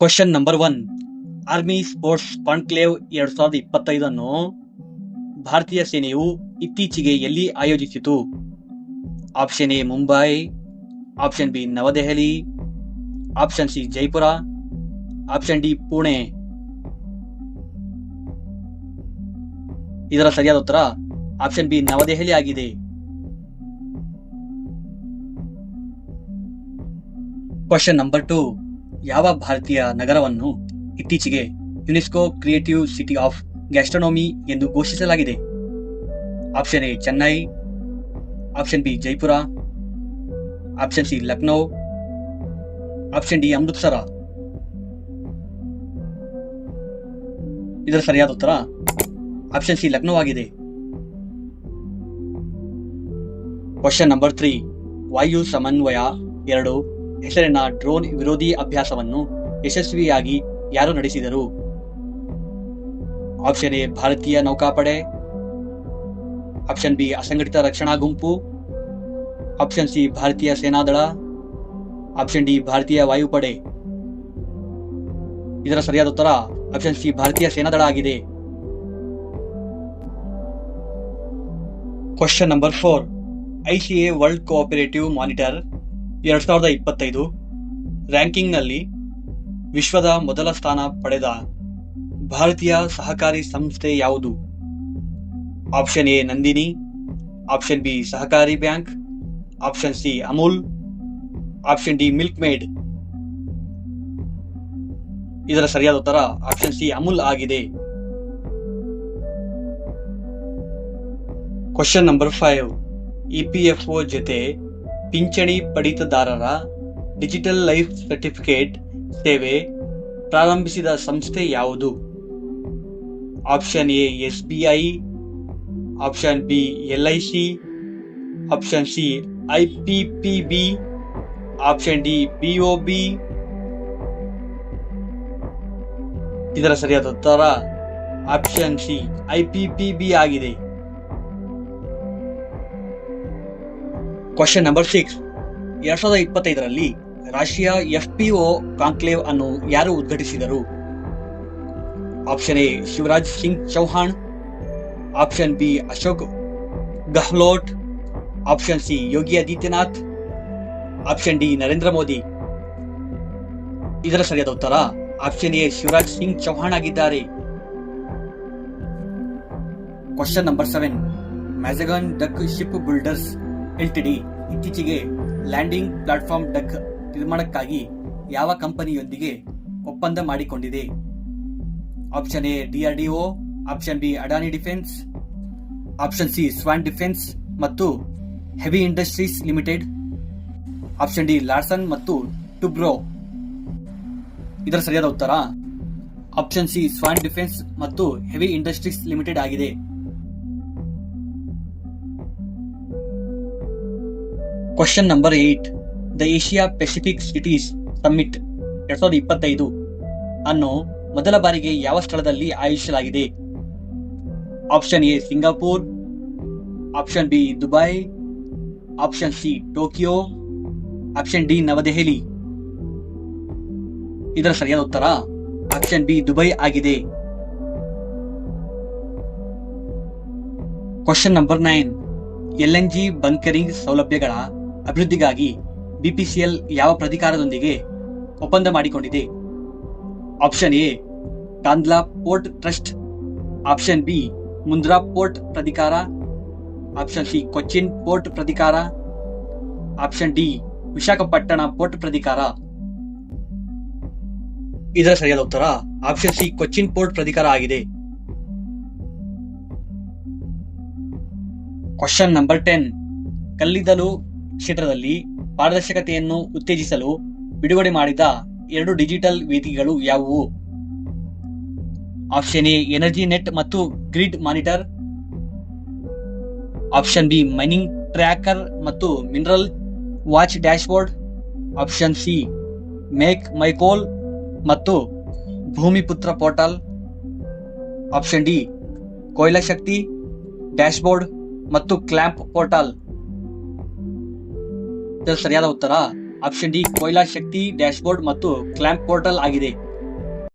Question number one army sports conclave ಎರಡ್ ಸಾವಿರದ ಇಪ್ಪತ್ತೈದನ್ನು ಭಾರತೀಯ ಸೇನೆಯು ಇತ್ತೀಚೆಗೆ ಎಲ್ಲಿ ಆಯೋಜಿಸಿತು? Option A Mumbai option B Navadehali option C Jaipur option D Pune ಇದರ ಸರಿಯಾದ ಉತ್ತರ ಆಪ್ಷನ್ ಬಿ ನವದೆಹಲಿ ಆಗಿದೆ. ಕ್ವಶನ್ ನಂಬರ್ ಟು ಯಾವ ಭಾರತೀಯ ನಗರವನ್ನು ಇತ್ತೀಚೆಗೆ UNESCO creative city of gastronomy ಎಂದು ಘೋಷಿಸಲಾಗಿದೆ? Option A, Chennai. Option B, Jaipur. Option C, Lucknow. Option D, Amritsar. ಇದರ ಸರಿಯಾದ ಉತ್ತರ ಆಪ್ಷನ್ ಸಿ, ಲಕ್ನೋ ಆಗಿದೆ. ಕ್ವಶನ್ ನಂಬರ್ ತ್ರೀ ವಾಯು ಸಮನ್ವಯ ಎರಡು. ಹೆಸರಿನ ಡ್ರೋನ್ ವಿರೋಧಿ ಅಭ್ಯಾಸವನ್ನು ಯಶಸ್ವಿಯಾಗಿ ಯಾರು ನಡೆಸಿದರು? ಆಪ್ಷನ್ ಎ, ಭಾರತೀಯ ನೌಕಾಪಡೆ. ಆಪ್ಷನ್ ಬಿ, ಅಸಂಘಟಿತ ರಕ್ಷಣಾ ಗುಂಪು. ಆಪ್ಷನ್ ಸಿ, ಭಾರತೀಯ ಸೇನಾದಳ. ಆಪ್ಷನ್ ಡಿ, ಭಾರತೀಯ ವಾಯುಪಡೆ. ಇದರ ಸರಿಯಾದ ಉತ್ತರ ಆಪ್ಷನ್ ಸಿ, ಭಾರತೀಯ ಸೇನಾದಳ ಆಗಿದೆ. Question number four ICA world cooperative monitor ಎರಡ್ ಸಾವಿರದ ಇಪ್ಪತ್ತೈದು ರ್ಯಾಂಕಿಂಗ್ನಲ್ಲಿ ವಿಶ್ವದ ಮೊದಲ ಸ್ಥಾನ ಪಡೆದ ಭಾರತೀಯ ಸಹಕಾರಿ ಸಂಸ್ಥೆ ಯಾವುದು? Option A Nandini, option B ಸಹಕಾರಿ bank, option C Amul, option D Milkmaid ಇದರ ಸರಿಯಾದ ಉತ್ತರ ಆಪ್ಷನ್ ಸಿ ಅಮೂಲ್ ಆಗಿದೆ. Question number five E P F O ಜೊತೆ ಪಿಂಚಣಿ ಪಡಿತದಾರರ ಡಿಜಿಟಲ್ ಲೈಫ್ ಸರ್ಟಿಫಿಕೇಟ್ ಸೇವೆ ಪ್ರಾರಂಭಿಸಿದ ಸಂಸ್ಥೆ ಯಾವುದು? Option A S B I option B, L I C, option C, I P P B, option D, B O B. ಇದರ ಸರಿಯಾದ ಉತ್ತರ option C, I P P B ಆಗಿದೆ. ಕ್ವಶನ್ ನಂಬರ್ ಸಿಕ್ಸ್ ಎರಡ್ ಸಾವಿರದ ಇಪ್ಪತ್ತೈದರಲ್ಲಿ ರಾಷ್ಟ್ರೀಯ ಎಫ್ ಪಿ ಒ ಕಾಂಕ್ಲೇವ್ ಅನ್ನು ಯಾರು ಉದ್ಘಾಟಿಸಿದರು? Option A, Shivraj Singh Chouhan. Option B, Ashok Gehlot. Option C, Yogi Adityanath. Option D, Narendra Modi. ಇದರ ಸರಿಯಾದ ಉತ್ತರ ಆಪ್ಷನ್ ಎ, ಶಿವರಾಜ್ ಸಿಂಗ್ ಚೌಹಾಣ್ ಆಗಿದ್ದಾರೆ. Question number seven Mazagon Dock Shipbuilders LTD ಇತ್ತೀಚೆಗೆ ಲ್ಯಾಂಡಿಂಗ್ ಪ್ಲಾಟ್ಫಾರ್ಮ್ ಡಕ್ ನಿರ್ಮಾಣಕ್ಕಾಗಿ ಯಾವ ಕಂಪನಿಯೊಂದಿಗೆ ಒಪ್ಪಂದ ಮಾಡಿಕೊಂಡಿದೆ? Option A DRDO option B, Adani defence, option C, Swan defence ಮತ್ತು heavy industries limited, option D, Larsen ಮತ್ತು ಟುಬ್ರೋ. ಇದರ ಸರಿಯಾದ ಉತ್ತರ, ಆಪ್ಷನ್ ಸಿ, ಸ್ವಾನ್ ಡಿಫೆನ್ಸ್ ಮತ್ತು ಹೆವಿ ಇಂಡಸ್ಟ್ರೀಸ್ ಲಿಮಿಟೆಡ್ ಆಗಿದೆ. Question number eight the Asia Pacific cities summit ಎರಡ್ ಸಾವಿರದ ಇಪ್ಪತ್ತೈದು. ಅನ್ನು ಮೊದಲ ಬಾರಿಗೆ ಯಾವ ಸ್ಥಳದಲ್ಲಿ ಆಯೋಜಿಸಲಾಗಿದೆ? Option A Singapore option B Dubai option C Tokyo option D Navadehali ಇದರ ಸರಿಯಾದ ಉತ್ತರ ಆಪ್ಷನ್ ಬಿ ದುಬೈ ಆಗಿದೆ. Question number nine L N G bunkering ಸೌಲಭ್ಯಗಳ ಅಭಿವೃದ್ಧಿಗಾಗಿ ಬಿಪಿಸಿಎಲ್ ಯಾವ ಪ್ರಾಧಿಕಾರದೊಂದಿಗೆ ಒಪ್ಪಂದ ಮಾಡಿಕೊಂಡಿದೆ? Option A Kandla port trust option B Mundra port ಪ್ರಾಧಿಕಾರ ಆಪ್ಷನ್ ಸಿ ಕೊಚ್ಚಿನ್ ಪೋರ್ಟ್ ಪ್ರಾಧಿಕಾರ ಆಪ್ಷನ್ ಡಿ ವಿಶಾಖಪಟ್ಟಣ ಪೋರ್ಟ್ ಪ್ರಾಧಿಕಾರ ಇದರ ಸರಿಯಾದ ಉತ್ತರ ಆಪ್ಷನ್ ಸಿ ಕೊಚ್ಚಿನ್ ಪೋರ್ಟ್ ಪ್ರಾಧಿಕಾರ ಆಗಿದೆ. ಕ್ವಶನ್ ನಂಬರ್ ಟೆನ್ ಕಲ್ಲಿದ್ದಲು ಕ್ಷೇತ್ರದಲ್ಲಿ ಪಾರದರ್ಶಕತೆಯನ್ನು ಉತ್ತೇಜಿಸಲು ಬಿಡುಗಡೆ ಮಾಡಿದ ಎರಡು ಡಿಜಿಟಲ್ ವೇದಿಕೆಗಳು ಯಾವುವು? ಆಪ್ಷನ್ ಎ, ಎನರ್ಜಿ ನೆಟ್ ಮತ್ತು grid monitor. Option B, mining tracker ಮತ್ತು mineral watch dashboard. Option C, make my coal ಮತ್ತು Bhumiputra portal. Option D, Koyla Shakti dashboard ಮತ್ತು ಕ್ಲ್ಯಾಂಪ್ ಪೋರ್ಟಲ್. ಇದರ ಸರಿಯಾದ ಉತ್ತರ option D Koyla Shakti dashboard ಮತ್ತು clamp portal ಆಗಿದೆ.